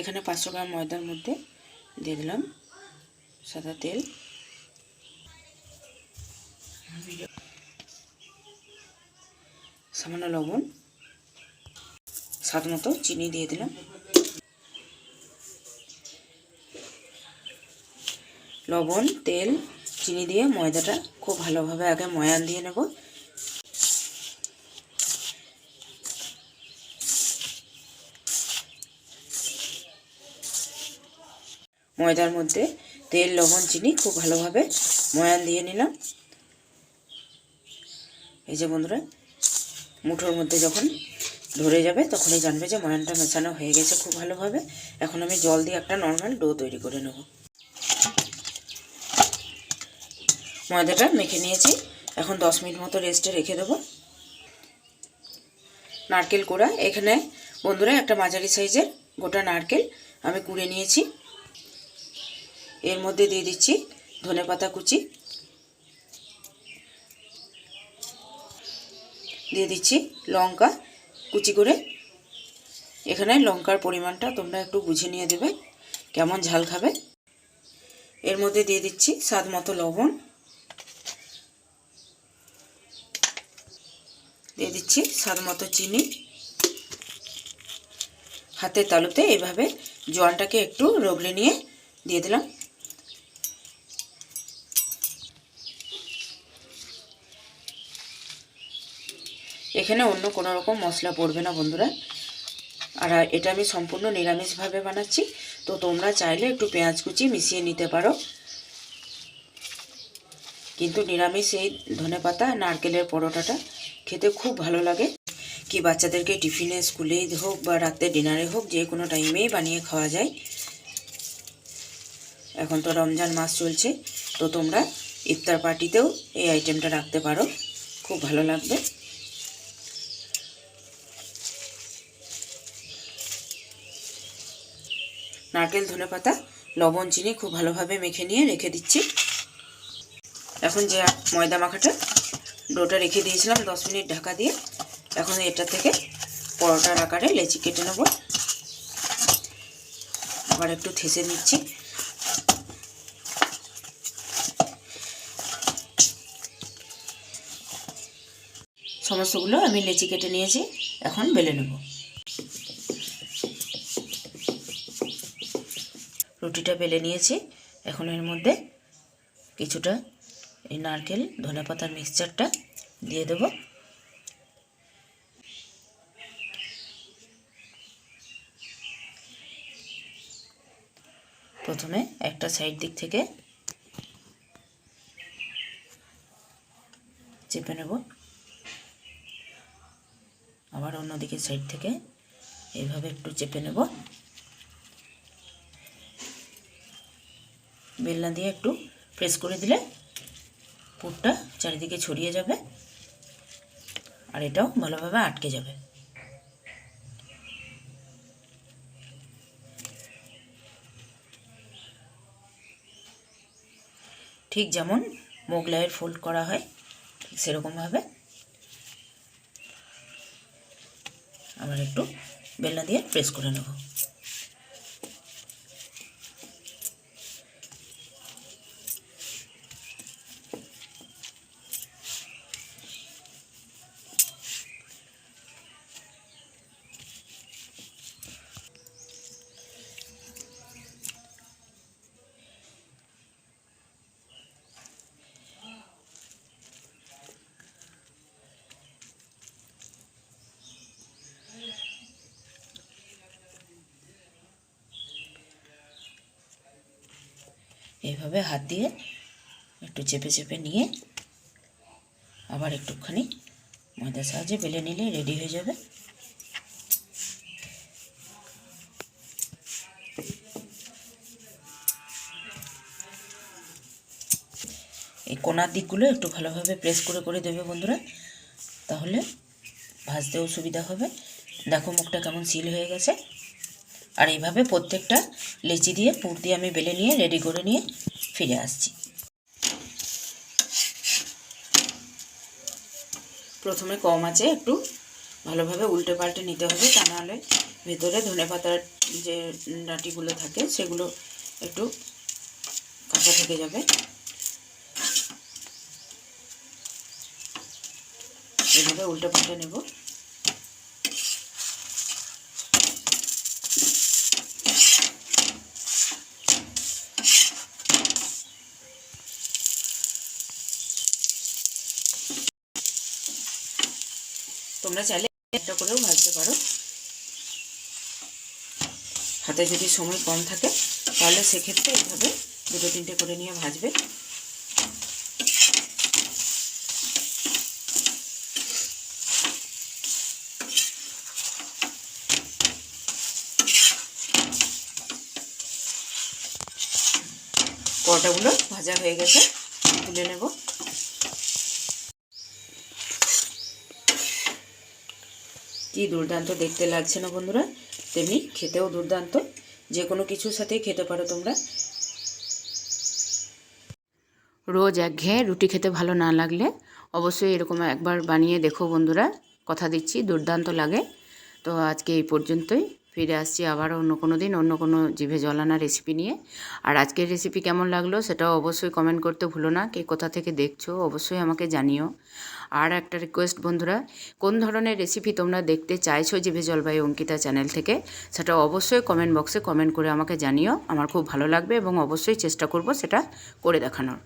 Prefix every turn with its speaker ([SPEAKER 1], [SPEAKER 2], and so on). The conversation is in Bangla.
[SPEAKER 1] এখানে পাঁচশো গ্রাম ময়দার মধ্যে দিয়ে দিলাম সাদা তেল। সামান্য লবণ, স্বাদ মতো চিনি দিয়ে দিলাম। লবণ, তেল, চিনি দিয়ে ময়দাটা খুব ভালোভাবে আগে ময়ান দিয়ে নেব। ময়দার মধ্যে তেল, লবণ, চিনি খুব ভালোভাবে ময়ান দিয়ে নিলাম। এই যে বন্ধুরা, মুঠোর মধ্যে যখন ধরে যাবে তখনই জানবে যে ময়ানটা মেশানো হয়ে গেছে খুব ভালোভাবে। এখন আমি জল দিয়ে একটা নর্মাল ডো তৈরি করে নেব। ময়দাটা মেখে নিয়েছি। এখন দশ মিনিট মতো রেস্টে রেখে দেবো। নারকেল কোড়া, এখানে বন্ধুরা একটা মাঝারি সাইজের গোটা নারকেল আমি কুড়ে নিয়েছি। এর মধ্যে দিয়ে দিচ্ছি ধনে পাতা কুচি। দিয়ে দিচ্ছি লঙ্কা, কুচি করে। এখানে লঙ্কার পরিমাণটা তোমরা একটু বুঝে নিয়ে দেবে, কেমন ঝাল খাবে। এর মধ্যে দিয়ে দিচ্ছি স্বাদ মতো লবণ। দিয়ে দিচ্ছি স্বাদ মতো চিনি। হাতের তালুতে এভাবে জোয়ানটাকে একটু রগলে নিয়ে দিয়ে দিলাম। এখানে অন্য কোনো রকম মশলা পড়বে না বন্ধুরা। আর এটা আমি সম্পূর্ণ নিরামিষভাবে বানাচ্ছি। তো তোমরা চাইলে একটু পেঁয়াজ কুচি মিশিয়ে নিতে পারো। কিন্তু নিরামিষ এই ধনে পাতা, নারকেলের পরোটাটা খেতে খুব ভালো লাগে। কি বাচ্চাদেরকে টিফিনে স্কুলেই হোক বা রাতে ডিনারে হোক, যে কোনো টাইমেই বানিয়ে খাওয়া যায়। এখন তো রমজান মাস চলছে, তো তোমরা ইফতার পার্টিতেও এই আইটেমটা রাখতে পারো। খুব ভালো লাগবে। নারকেল ধনে পাতা লবণ, চিনি খুব ভালোভাবে মেখে নিয়ে রেখে দিচ্ছি। এখন যে ময়দা মাখাটা, ডোটা রেখে দিয়েছিলাম দশ মিনিট ঢাকা দিয়ে। এখন এটা থেকে পরোটার আকারে লেচি কেটে নেব। আবার একটু থেসে নিচ্ছি। সমস্তগুলো আমি লেচি কেটে নিয়েছি, এখন বেলে নেব। রুটিটা বেলে নিয়েছি। এখন এর মধ্যে কিছুটা এই নারকেল ধনে পাতার মিক্সচারটা দিয়ে দেব। প্রথমে একটা সাইড দিক থেকে চেপে নেব। আবার অন্যদিকে সাইড থেকে এইভাবে একটু চেপে নেব। বেলনা দিয়ে একটু প্রেস করে দিলে পুরটা চারিদিকে ছড়িয়ে যাবে আর এটাও ভালোভাবে আটকে যাবে। ঠিক যেমন মোগলাইয়ের ফোল্ড করা হয়, ঠিক সেরকমভাবে। আবার একটু বেলনা দিয়ে প্রেস করে নেব। এইভাবে হাত দিয়ে একটু চেপে চেপে নিয়ে আবার একটুখানি ময়দার সাহায্যে বেলে নিলে রেডি হয়ে যাবে। এই কোনার দিকগুলো একটু ভালোভাবে প্রেস করে করে দেবে বন্ধুরা, তাহলে ভাজতেও সুবিধা হবে। দেখো মুখটা কেমন সিল হয়ে গেছে। আর এইভাবে প্রত্যেকটা লেচি দিয়ে, পুর দিয়ে আমি বেলে নিয়ে রেডি করে নিয়ে ফিরে আসছি। প্রথমে কম আছে, একটু ভালোভাবে উল্টে পাল্টে নিতে হবে, তা নাহলে ভেতরে ধনে পাতার যে ডাঁটিগুলো থাকে, সেগুলো একটু কাঁচা থেকে যাবে। এভাবে উল্টে পাল্টে নেব। তোমরা চাইলে একটা করেও ভাজতে পারো। হাতে যদি সময় কম থাকে, তাহলে সেক্ষেত্রে এইভাবে দুটো তিনটে করে নিয়ে ভাজবে। কটাগুলো ভাজা হয়ে গেছে তুলে নেব। কি দুর্দান্ত দেখতে লাগছে না বন্ধুরা? তেমনি খেতেও দুর্দান্ত। যে কোনো কিছুর সাথেই খেতে পারো তোমরা। রোজ একঘেয়ে রুটি খেতে ভালো না লাগলে অবশ্যই এরকম একবার বানিয়ে দেখো বন্ধুরা। কথা দিচ্ছি, দুর্দান্ত লাগে। তো আজকে এই পর্যন্তই। ফিরে আসছি আবার অন্য কোনো দিন, অন্য কোনো জিভে জলানা রেসিপি নিয়ে। আর আজকের রেসিপি কেমন লাগল সেটাও অবশ্যই কমেন্ট করতে ভুলো না। কে কোথা থেকে দেখছ অবশ্যই আমাকে জানিও। আর একটা রিকোয়েস্ট বন্ধুরা, কোন ধরনের রেসিপি তোমরা দেখতে চাইছো জিভে জলবায়ু অঙ্কিতা চ্যানেল থেকে, সেটা অবশ্যই কমেন্ট বক্সে কমেন্ট করে আমাকে জানিও। আমার খুব ভালো লাগবে এবং অবশ্যই চেষ্টা করব সেটা করে দেখানোর।